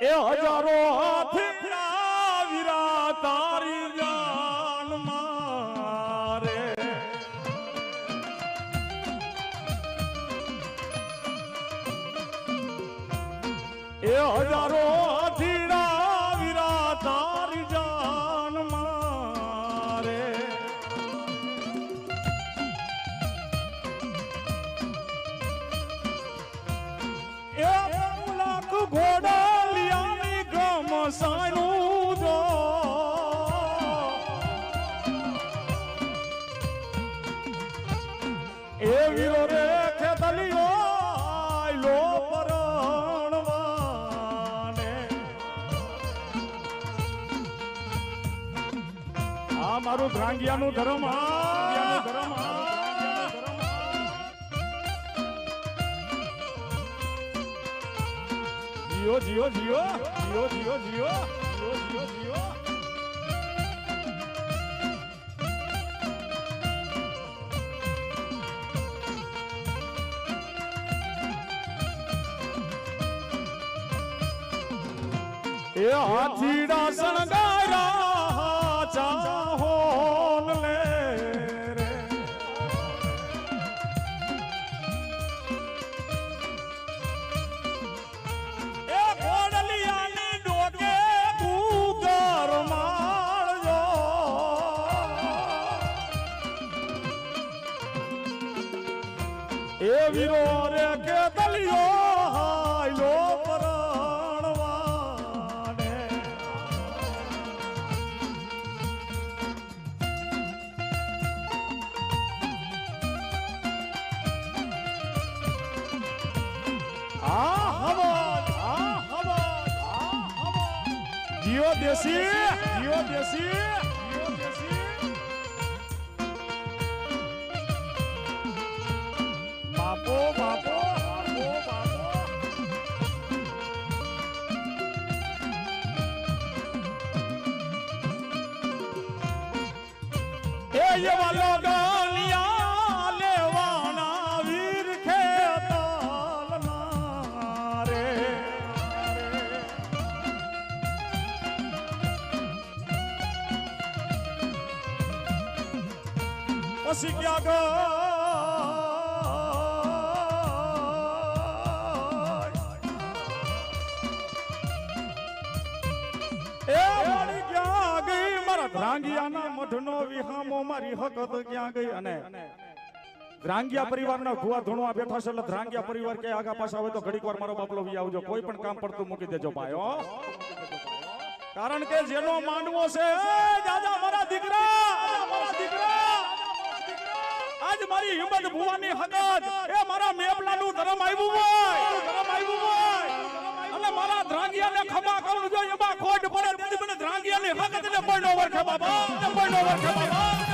એ હજારો હાથીના સાનું જો એ વીરો રે ખેતલિયો આયલો પરણવાને આ મારું ધ્રાંગિયાનું ધર્મ આ જીઓ જીઓ જીઓ જીઓ જીઓ જીઓ જીઓ જીઓ જીઓ. એ હાથીડા સણગારા વીરો રે કે દલિયો હાયલો પરણવાને. આ દેશી દેશી. બાપો બાપો બાપો. બાપો એ એવા લોગલિયા લેવાના વીર ખેતલના વિહામો મારી હકત ક્યાં ગઈ અને ધ્રાંગિયા પરિવારના ભુવા ધૂણવા બેઠા છે એટલે ધ્રાંગિયા પરિવાર કે આગા પાછા હોય તો ઘડીક વાર મારો બાપલો વી આવજો. કોઈ પણ કામ પડતું મૂકી દેજો ભાઈઓ કારણ કે જેનો માંડવો છે દાદા મારા દીકરા. મારા દીકરા. આજ મારી હિંમત ભુવાની હકત એ મારા મેપલાનું ધરમ આવ્યું હોય. ધરમ આવ્યું હોય. અને મારા ધ્રાંગિયાને ખમા કરું જો એમાં ખોટ પડે તેથી મને ધ્રાંગિયાની હકત ને કોઈ નો વરખે બાબા ને કોઈ નો વરખે બાબા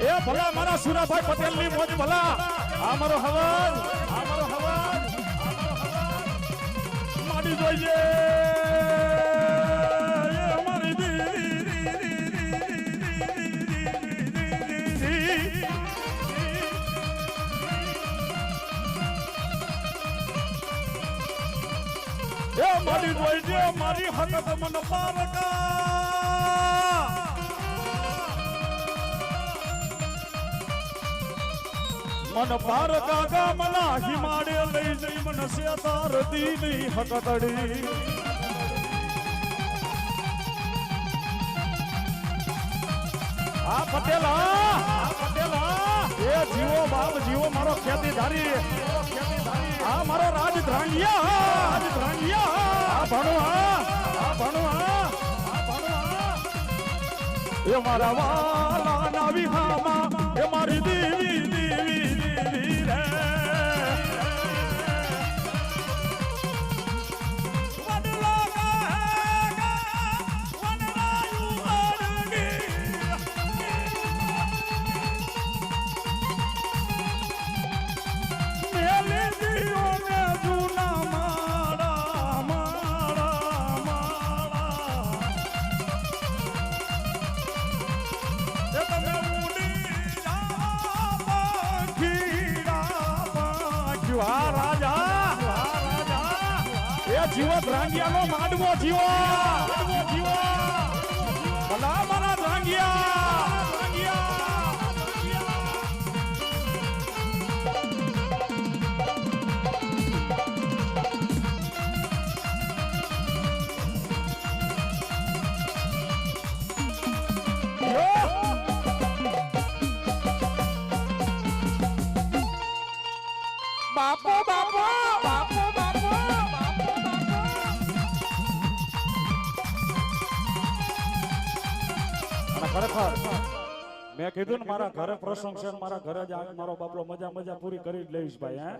એ ભલા મારા સુરાભાઈ પટેલની મોજ ભલા. આ મારો હવન, આ હવન. માડી જોઈએ. मारी वैद्य मारी हटत मन पार मन पार का मना हिमाड़े ले मन से तार दीनी हटतड़ी आ पटेल जीवो बाप, जीवो मारो खेतीधारी मारो राजद्रांगिया राजद्रांगिया। ભણો હા ભણો હા એ મારા વાલા ના વિહામાં એ મારી દેવી જીવો દ્રાંગિયાનો માંડવો જીવો. મેં કીધું ને મારા ઘરે પ્રસંગ છે મારા ઘરે જ આજ મારો બાપલો મજા મજા પૂરી કરી જ લઈશ ભાઈ હે?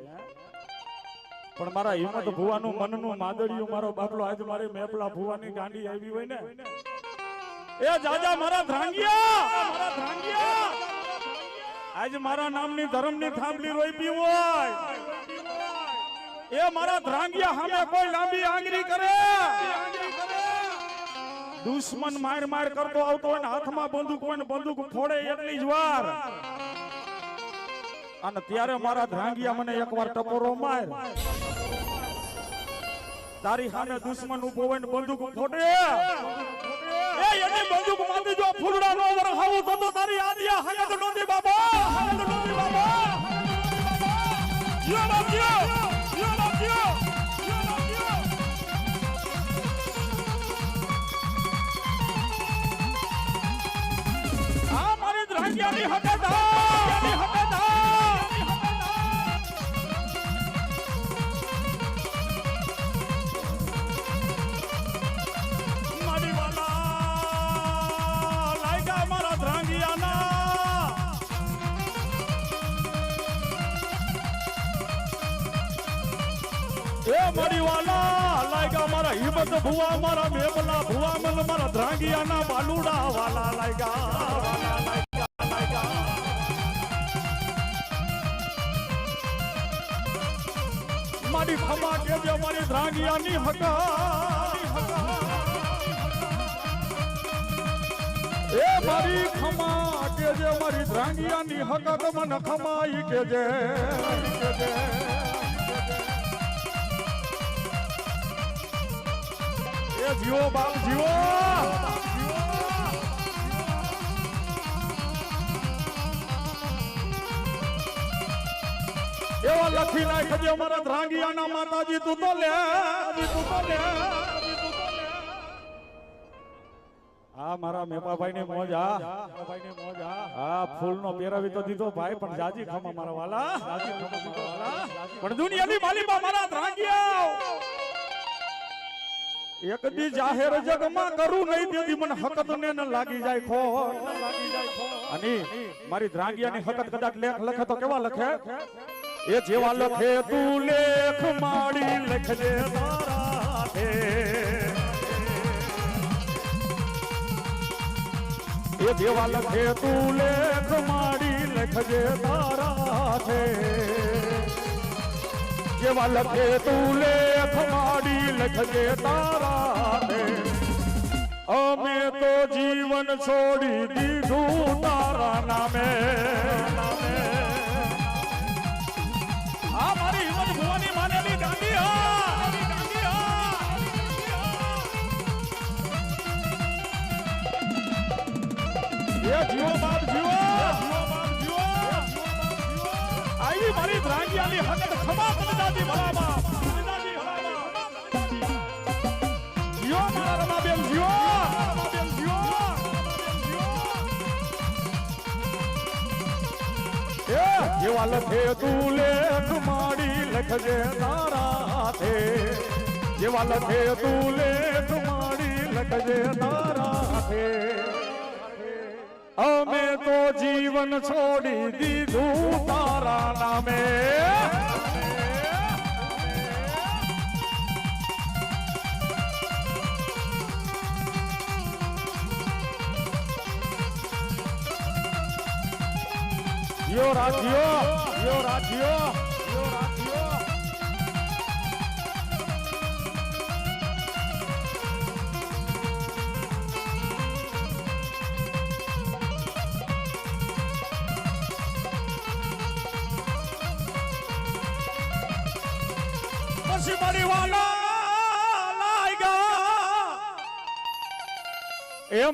પણ મારા હિંમત ભુવાનું મનનું માદડિયું મારો બાપલો આજ મારી મેપલા ભુવાની ગાંડી આવી હોય ને? એ જાજા મારા ધ્રાંગિયા! મારા ધ્રાંગિયા આજ મારા નામની ધર્મની થાંભલી રોપી હોય. એ મારા ધ્રાંગિયા સામે કોઈ લાંબી આંગરી કરે. દુશ્મન માર માર કરતો આવતો હોય ને હાથમાં બંદૂક હોય ને બંદૂક ફોડે એટલી જ વાર. અને ત્યારે મારા ધ્રાંગિયા મને એકવાર ટપોરો માર. તારી સામે દુશ્મન ઊભો હોય ને બંદૂક ફોડે. એ, એની બંદૂકમાંથી જો ફૂલડા નો વરખાવું તો તો તારી આદિયા હનક નોંધી બાબા. હનક નોંધી બાબા. જીઓ જીઓ. ની હકદાર મારી હિંમત ભુવા મારા મેપલા ભુવા મન મારા ધ્રાંગિયાના બાલુડા વાલા લાયકા મારી ખમા કે જે મારી ધ્રાંગિયાની હકા એ મારી ખમા કે જે મારી ધ્રાંગિયાની હકક મન ખમાઈ કે જે કે જે. એ જીવો બાપ જીવો એવા લખી નાખ જે મારા ધ્રાંગિયાના માતાજી તું તો લે તું તો લે હા મારા મેપાભાઈ ની મોજ હા ફૂલ નો પહેરાવી તો દીધો ભાઈ, પણ જાજી ખમા મારા વાલા. જાજી ખમા મારા વાલા મારા ધ્રાંગિયા એક દી જાહેર જગમાં કરું નહીં તેથી મને હકત ન લાગી જાય ખો. અને મારી ધ્રાંગિયાની હકત કદાચ લેખ લખે તો કેવા લખે? એ જેવા લખે તું લેખ માડી લખજે તારા એ જેવા લખે તું લેખ માડી લખજે તારા છે જેવા લખે તું લેખ માડી લખજે તારા દે અમે તો જીવન છોડી દીધું તારા નામે. આ જીવો બાપ જીવો. આઈ મારી ભ્રાંગિયાની હકત ખમા કદાજી ભલા બાપ. જીવો મારા લખે તું લેખ માડી લખજે તારા જેવા લખે તું લેખ માડી લખજે તારા અમે તો જીવન છોડી દીધું તારા નામે. યો રાખ્યો યો રાજ્યો.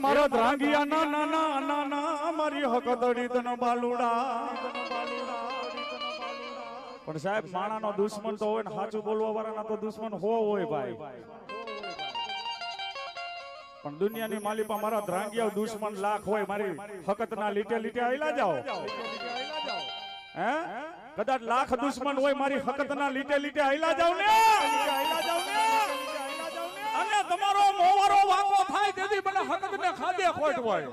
મારા ધ્રાંગિયા ના નાના નાના મારી હકતડી તન બાલુડા. પણ સાહેબ, માણાનો દુશ્મન તો હોય ને, સાચું બોલવા વાળાના તો દુશ્મન હોય ભાઈ. પણ દુનિયાની માલિપા મારા ધ્રાંગિયા દુશ્મન લાખ હોય, મારી હકતના લીટે લીટે આયલા જાઓ. હે? કદાચ લાખ દુશ્મન હોય, મારી હકતના લીટે લીટે આયલા જાઓ ને ને? તમારો મોવારો વાંકો થાય તેથી મને હકતને ખાધે ખોટ હોય.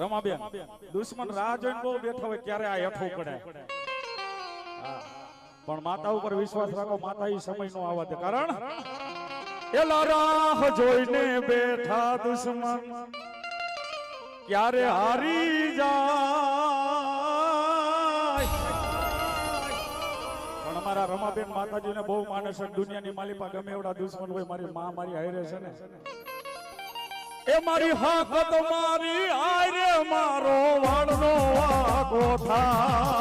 રમાબેન, દુશ્મન રાહ જોઈને બહુ બેઠો હોય ક્યારે આ હેઠો પડે. પણ માતા ઉપર વિશ્વાસ રાખો માતા એ સમય નો આવવા દે. કારણ? એલા રાહ જોઈને બેઠા દુશ્મન. ક્યારે હારી જાય અમારા રમાબેન માતાજીને બહુ માને છે દુનિયાની માલિપા ગમે એવડા દુશ્મન હોય, મારી માં મારી હારે છે ને. એ મારી હાકત મારી આયરે મારો વાળનો વાકો થા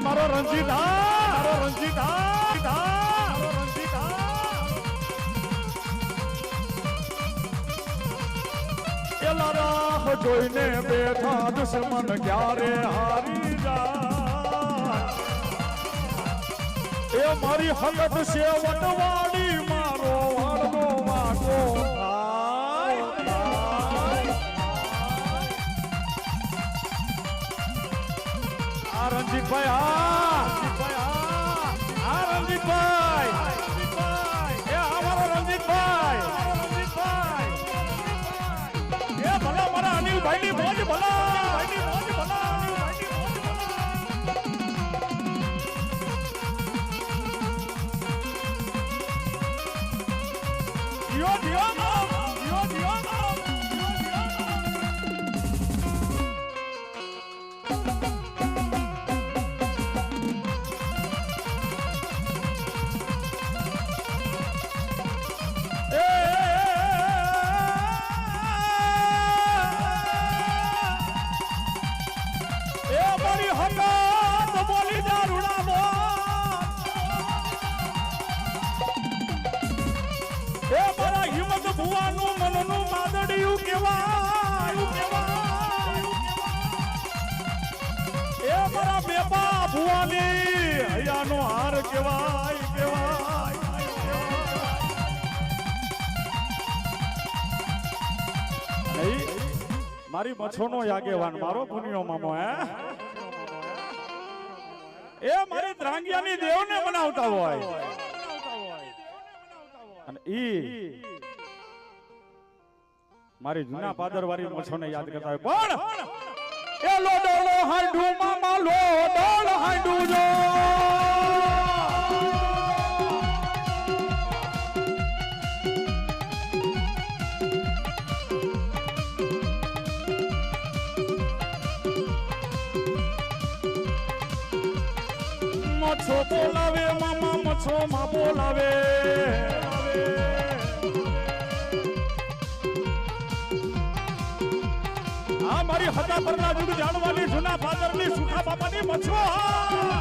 મારો રણજીત હા મારો રણજીત હા એલા રાહ જોઈને બેઠા દુશ્મન ક્યારે હારી જાય એ મારી હકત છે વટવાડી મારો વાળનો વાગો. રણજીતભાઈ હા અનિલભાઈ મોજ ભલા માદડિયું કેવાય કેવાય એ મારા બેપા ભુવાની, હૈયાનો હાર કેવાય કેવાય મારી મચ્છોનો આગેવાન મારો પુનિયો મામો, હે? એ મારી દ્રાંગિયાની દેવને બનાવતા હોય. અને ઈ મારી જૂના પાદરવારી મચ્છોને યાદ કરતા હોય. પણ એ લોડોળો હાંડુ મામા લોડોળ હાંડુ જો મચ્છો બોલાવે મામા મચ્છો માં બોલાવે. હતા પરલા જુગ જાણવાની જૂના ફાધરની સુખા બાપાની મચ્છો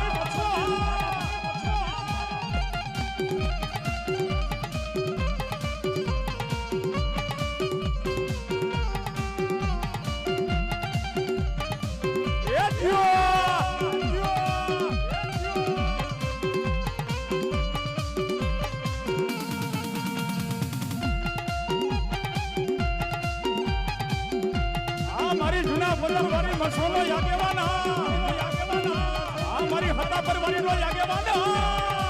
જૂના બદલવાળી મસોલો યાગેવાના. આ યાગેવાના.